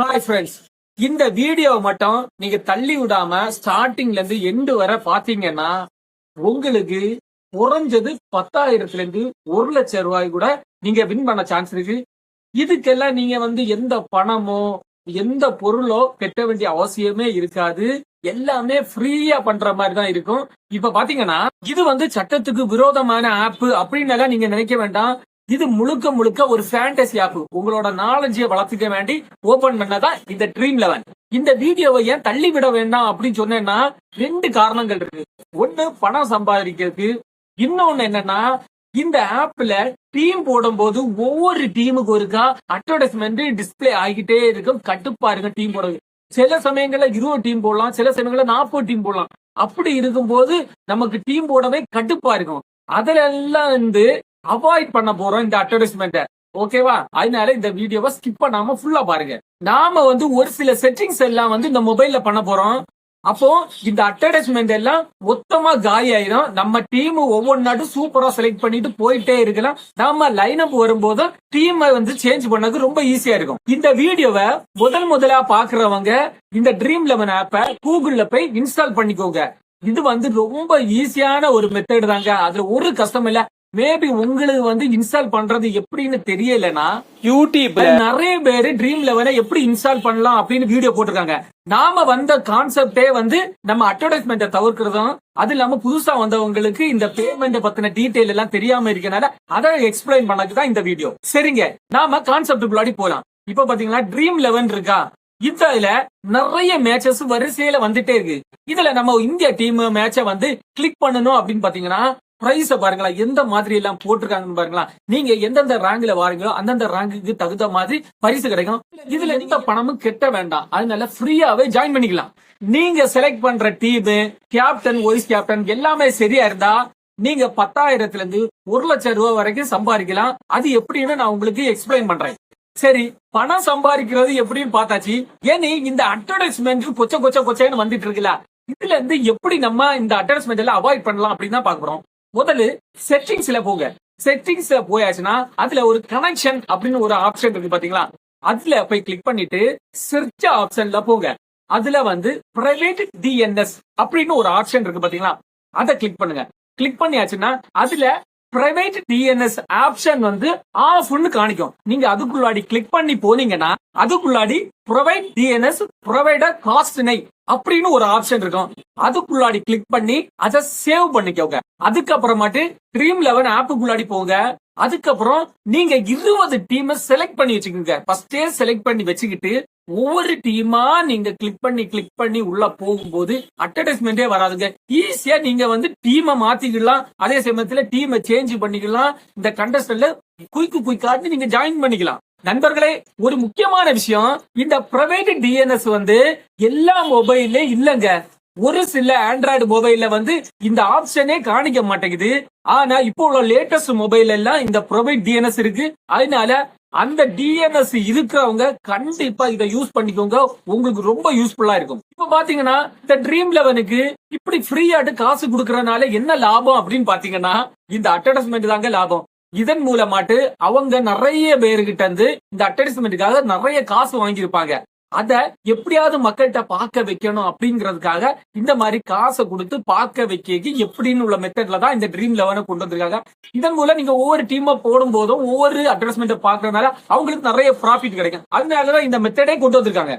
Hi friends இந்த வீடியோவை மட்டும் நீங்க தள்ளி விடாம ஸ்டார்டிங்ல இருந்து எண்டு வரை பாத்தீங்கன்னா உங்களுக்கு குறைஞ்சது பத்தாயிரத்துல இருந்து ஒரு லட்சம் ரூபாய் கூட நீங்க வின் பண்ண சான்ஸ் இருக்கு. இதுக்கெல்லாம் நீங்க வந்து எந்த பணமோ எந்த பொருளோ கட்ட வேண்டிய அவசியமே இருக்காது. எல்லாமே ஃப்ரீயா பண்ற மாதிரி தான் இருக்கும். இப்ப பாத்தீங்கன்னா இது வந்து சட்டத்துக்கு விரோதமான ஆப் அப்படின்னு எல்லாம் நீங்க நினைக்க வேண்டாம். இது முழுக்க முழுக்க ஒரு ஃபேண்டசி ஆப் உங்களோட நாலேஜை வளர்த்துக்க வேண்டி ஓபன் பண்ணதான் இந்த ட்ரீம் லெவன் இந்த வீடியோவை ஏன் தள்ளி விட வேண்டாம் அப்படின்னு சொன்னேன்னா ரெண்டு காரணங்கள் இருக்கு. ஒண்ணு பணம் சம்பாதிக்கிறதுக்கு. இன்னொன்னு என்னன்னா இந்த ஆப்ல டீம் போடும்போது ஒவ்வொரு டீமுக்கு ஒருக்கா அட்வர்டைஸ்மெண்ட் டிஸ்ப்ளே ஆகிட்டே இருக்கும் கட்டுப்பா இருக்கும் டீம் போடுறது. சில சமயங்கள்ல இருபது டீம் போடலாம் சில சமயங்கள்ல நாற்பது டீம் போடலாம். அப்படி இருக்கும்போது நமக்கு டீம் போடவே கட்டுப்பா இருக்கும். அதுல எல்லாம் வந்து அவாய்ட் பண்ண போறோம் இந்த அட்வர்டைஸ்மெண்ட்டை ஓகேவா அதனால இந்த வீடியோவை ஸ்கிப் பண்ணாம ஃபுல்லா பாருங்க. நாம வந்து ஒரு சில செட்டிங்ஸ் எல்லாம் வந்து இந்த மொபைல்ல பண்ண போறோம். அப்போ இந்த அட்வர்டைஸ்மெண்ட் எல்லாம் மொத்தமா காலி ஆயிரும். நம்ம டீம் ஒவ்வொன்னாட்டும் சூப்பரா செலக்ட் பண்ணிட்டு போயிட்டே இருக்கலாம். நாம லைன் அப் வரும்போது டீம் வந்து சேஞ்ச் பண்ணது ரொம்ப ஈஸியா இருக்கும். இந்த வீடியோவை முதல் முதலா பாக்குறவங்க இந்த ட்ரீம் லெவன் ஆப்பை கூகுள்ல போய் இன்ஸ்டால் பண்ணிக்கோங்க. இது வந்து ரொம்ப ஈஸியான ஒரு மெத்தட் தாங்க. அதுல ஒரு கஷ்டம் இல்ல மேபி உங்களுக்கு வந்து இன்ஸ்டால் பண்றது எப்படின்னு தெரியலனா யூடியூப்ல நிறைய பேர் ட்ரீம் லெவனை எப்படி இன்ஸ்டால் பண்ணலாம் அப்படின்னு வீடியோ போட்டிருக்காங்க. நாம வந்த கான்செப்டே வந்து நம்ம அட்வர்டைஸ்மெண்ட்டை தவிர்க்கிறதும் அது இல்லாம புதுசா வந்தவங்களுக்கு இந்த பேமெண்ட் பத்தின டீடைல் எல்லாம் தெரியாம இருக்கனால அதை எக்ஸ்பிளைன் பண்ணக்கு தான் இந்த வீடியோ சரிங்க நாம கான்செப்டுக்குள்ளாடி போலாம். இப்ப பாத்தீங்கன்னா ட்ரீம் லெவன் இருக்கா? இதுல நிறைய மேட்சஸ் வரிசையில வந்துட்டே இருக்கு. இதுல நம்ம இந்தியா டீம் மேட்ச வந்து கிளிக் பண்ணணும் அப்படின்னு பாத்தீங்கன்னா பிரைஸ பாருங்களா எந்த மாதிரி எல்லாம் போட்டிருக்காங்கன்னு பாருங்களா. நீங்க எந்தெந்த ரேங்க்ல வாரீங்களோ அந்தந்த ரேங்குக்கு தகுந்த மாதிரி பரிசு கிடைக்கும். இதுல எந்த பணமும் கெட்ட வேண்டாம். அதனால ஃப்ரீயாவே ஜாயின் பண்ணிக்கலாம். நீங்க செலக்ட் பண்ற டீம் கேப்டன் வைஸ் கேப்டன் எல்லாமே சரியா இருந்தா நீங்க பத்தாயிரத்துல இருந்து ஒரு லட்சம் ரூபாய் வரைக்கும் சம்பாதிக்கலாம். அது எப்படின்னு நான் உங்களுக்கு எக்ஸ்பிளைன் பண்றேன். சரி பணம் சம்பாதிக்கிறது எப்படின்னு பார்த்தாச்சு. ஏனி இந்த அட்வர்டைஸ்மெண்ட் கொச்ச கொச்ச கொச்சைன்னு வந்துட்டு இருக்குல்ல? இதுல இருந்து எப்படி நம்ம இந்த அட்வர்டைஸ்மெண்ட் எல்லாம் அவாய்ட் பண்ணலாம் அப்படின்னு தான் பாக்குறோம் முதல்ல செட்டிங்ஸ்ல போங்க. செட்டிங்ஸ்ல போயாச்சுன்னா அதுல ஒரு கனெக்ஷன் அப்படின்னு ஒரு ஆப்ஷன் இருக்கு பாத்தீங்களா? அதுல போய் கிளிக் பண்ணிட்டு search ஆப்ஷன்ல போங்க. அதுல வந்து பிரைவேட் டிஎன்எஸ் அப்படின்னு ஒரு ஆப்ஷன் இருக்கு பாத்தீங்களா? அதை கிளிக் பண்ணுங்க. கிளிக் பண்ணியாச்சுன்னா அதுல பிரைவேட் டிஎன்எஸ் ஆப்ஷன் வந்து ஆஃப்னு காணிக்கும். நீங்க அதுக்குள்ளாடி கிளிக் பண்ணி போனீங்கன்னா அதுக்குள்ளாடி ப்ரொவைட் டிஎன்எஸ் ப்ரொவைடர் காஸ்ட் நை அப்படின்னு ஒரு ஆப்ஷன் இருக்கும். அதுக்குள்ளாடி கிளிக் பண்ணி அதை சேவ் பண்ணிக்கோங்க. அதுக்கப்புறமாட்டு ட்ரீம் லெவன் ஆப்புக்குள்ளாடி போங்க. அதுக்கப்புறம் நீங்க இருபது டீமை செலக்ட் பண்ணி வச்சுக்கோங்க. ஃபர்ஸ்டே செலக்ட் பண்ணி வச்சுக்கிட்டு ஒவ்வொரு டீமா நீங்க கிளிக் பண்ணி கிளிக் பண்ணி உள்ள போகும்போது அட்வர்டைஸ்மெண்டே வராதுங்க. ஈஸியா நீங்க வந்து டீமை மாத்திக்கலாம் அதே சமயத்துல டீமை சேஞ்ச் பண்ணிக்கலாம் இந்த கண்டஸ்டன்ல குயிக்கு குயிக்காட்டு நீங்க ஜாயின் பண்ணிக்கலாம். நண்பர்களே ஒரு முக்கியமான விஷயம் இந்த பிரைவேட் டிஎன்எஸ் வந்து எல்லா மொபைல்ல இல்லங்க. ஒரு சில ஆண்ட்ராய்டு மொபைல்ல வந்து இந்த ஆப்ஷனே காணிக்க மாட்டேங்குது. ஆனா இப்போ உள்ள லேட்டஸ்ட் மொபைல் எல்லாம் இந்த ப்ரொவைட் டிஎன்எஸ் இருக்கு. அதனால அந்த டிஎன்எஸ் இருக்கிறவங்க கண்டிப்பா இதை யூஸ் பண்ணிக்கோங்க. உங்களுக்கு ரொம்ப யூஸ்ஃபுல்லா இருக்கும். இப்ப பாத்தீங்கன்னா இந்த ட்ரீம் லெவனுக்கு இப்படி ஃப்ரீயாட்டு காசு கொடுக்கறதுனால என்ன லாபம் அப்படின்னு பாத்தீங்கன்னா இந்த அட்வர்டைஸ்மெண்ட் தாங்க லாபம். இதன் மூலமாட்டு அவங்க நிறைய பேருகிட்ட இருந்து இந்த அட்வர்டைஸ்மெண்ட்டுக்காக நிறைய காசு வாங்கியிருப்பாங்க. அத எப்படியாவது மக்கள்கிட்ட பார்க்க வைக்கணும் அப்படிங்கறதுக்காக இந்த மாதிரி காசை கொடுத்து பார்க்க வைக்க எப்படின்னு உள்ள மெத்தட்ல தான் இந்த ட்ரீம் லெவனை கொண்டு வந்திருக்காங்க. இதன் மூலம் நீங்க ஒவ்வொரு டீமா போடும் போதும் ஒவ்வொரு அட்வர்டைஸ்மெண்ட் பாக்குறதுனால அவங்களுக்கு நிறைய ப்ராஃபிட் கிடைக்கும். அதனாலதான் இந்த மெத்தடே கொண்டு வந்திருக்காங்க.